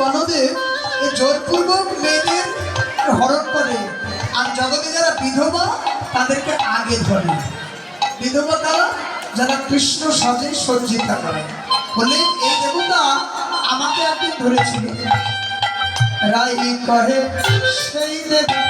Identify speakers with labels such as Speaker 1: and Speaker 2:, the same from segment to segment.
Speaker 1: বনদেব জোরপূর্বক মেয়েদের হরণ করে। আর জগতে যারা বিধবা, তাদেরকে আগে ধরে। বিধবা তারা যারা কৃষ্ণ সজে সজ্জিতা করে। বলে এই দেবতা আমাকে আপনি ধরেছিল। রাই করে সেই দেবতা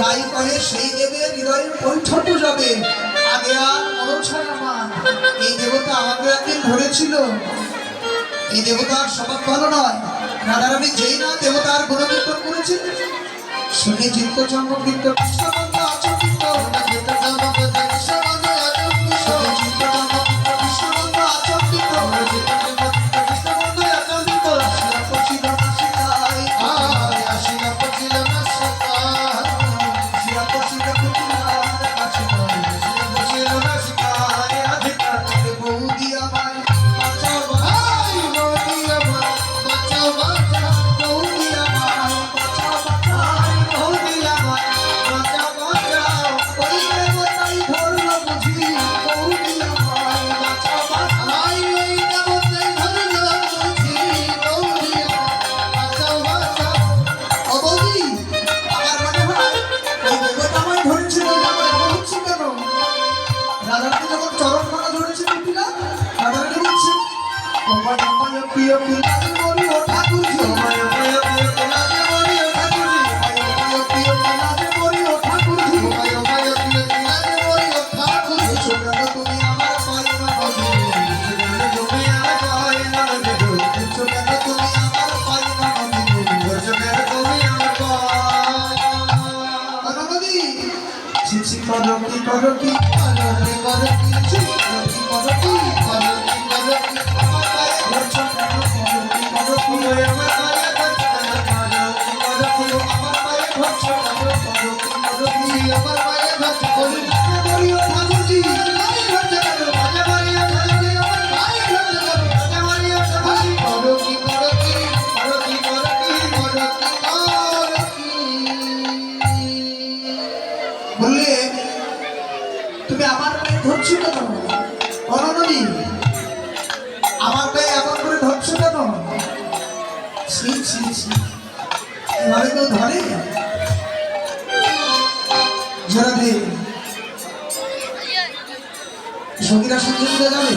Speaker 1: রাই করে সেই দেবের হৃদয়ের পরিচ্ছন্ন যাবে। আগে আর এই দেবতা আমাকে একদিন ধরেছিল। এই দেবতার স্বভাব ভালো নয়। রাধারানী যেই না দেবতার গুণকীর্তন করেছে শুনে চিত্ত চমকিত কৃষ্ণবন্ধ করো কি করো কি করো কি করো কি করো তুমি আমার পায়ে ধরছো কেন? অনননি আমার পায়ে এমন করে ধরছো কেন? এভাবে কেউ ধরে? জোরা দে সঙ্গীরা সঙ্গে যাবে?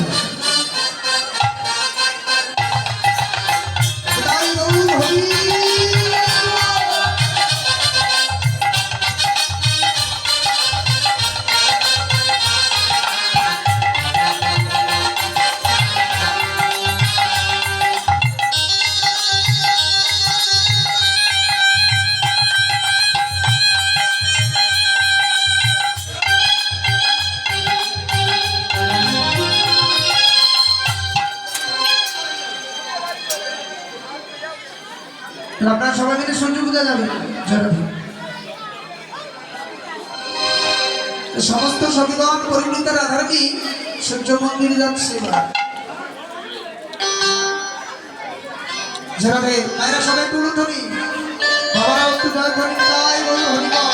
Speaker 1: আপনারা সবাই মিলে সূর্য পূজা যাবেন সমস্ত তো সমস্ত আধার কি সূর্য মন্দিরে যাচ্ছে মায়েরা সবাই একটু ধরি বাবারা একটু জয় ধরি তাই হরিবল